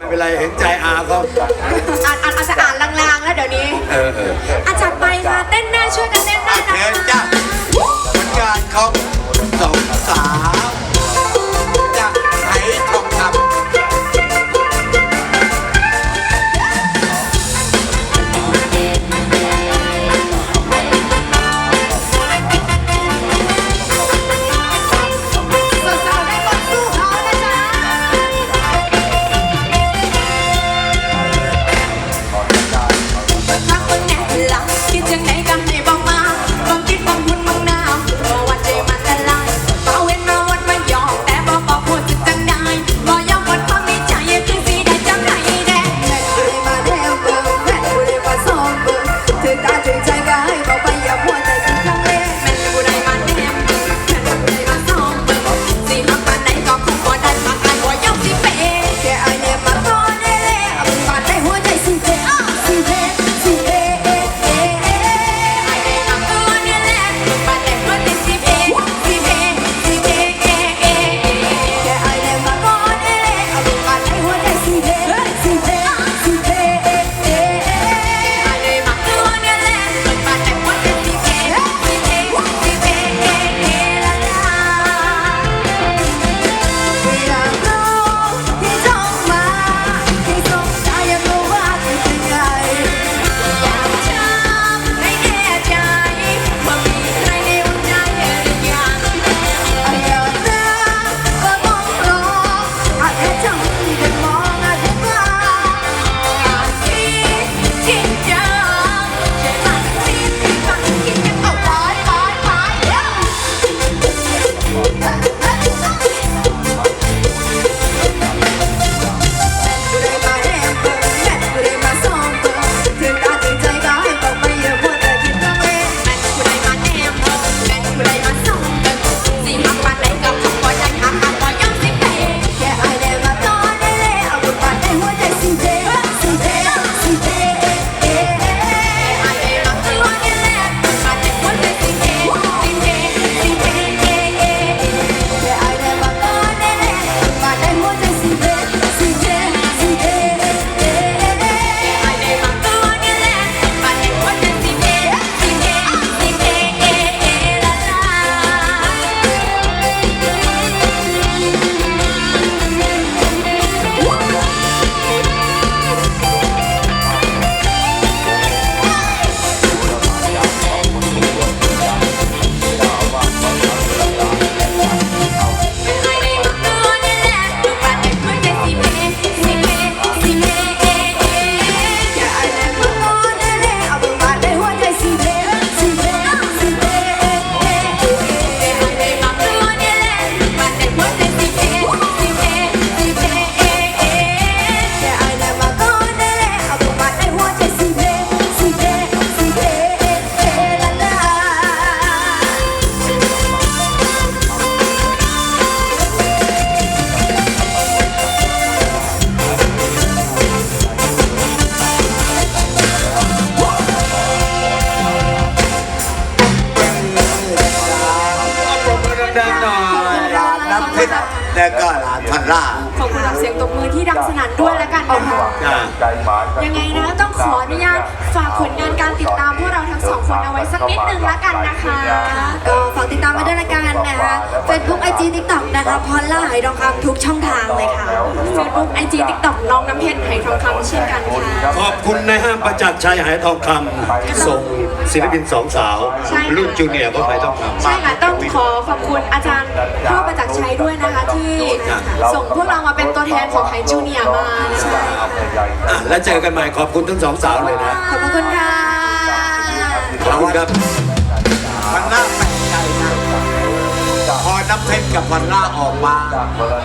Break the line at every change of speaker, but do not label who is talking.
ไม่เป็นไรเห็นใจอาเขา
อ่านอ่านอาจจะอ่านลางๆแล้วเดี๋ยวนี้
เออเออ
อาจัดไปค่ะเต้นได้ช่วยกันเต้นได้นะ
เชิญจ้ะผลงานของสองสาว ค
น
น้ำเพชรและก็หลานพันล่า
ขอบคุณกับเสียงตบมือที่ดังสนั่นด้วยแล้วกันนะคะ
จ้า
ยังไงนะต้องขออนุญาตฝากผลงานการติดตามพวกเราทั้งสองคนเอาไว้สักนิดนึงแล้วกันนะคะ
ก็ฝากติดตามมาด้วยละกันนะคะ Facebook IG TikTok นะคะพอลล่าไหทองคำทุกช่องทางเลยค่ะ
Facebook IG TikTok น้องน้ำเพชรไหทองคำเช่นกันค่ะ
ขอบคุณในห้างประจักษ์ชัยหายทองคำส่งศิลปินสองสาว
ใช่ค่ะ
รุ่นจูเนียร์ก็หายทองคำ
ใช่ค่ะต้องขอขอบคุณอาจารย์พ่อประจักษ์ ชัยด้วยนะคะที่ส่งพวกเรามาเป็นตัวแทนของไทยจูเนียร์มาใช่
อะแล้วเจอกันใหม่ขอบคุณทั้งสองสาวเลยนะ
ขอบคุณค่ะ
ขอบคุณครับ
พันล่าแปลกใจนะพอน้ำเพชรกับพันล่าออกมา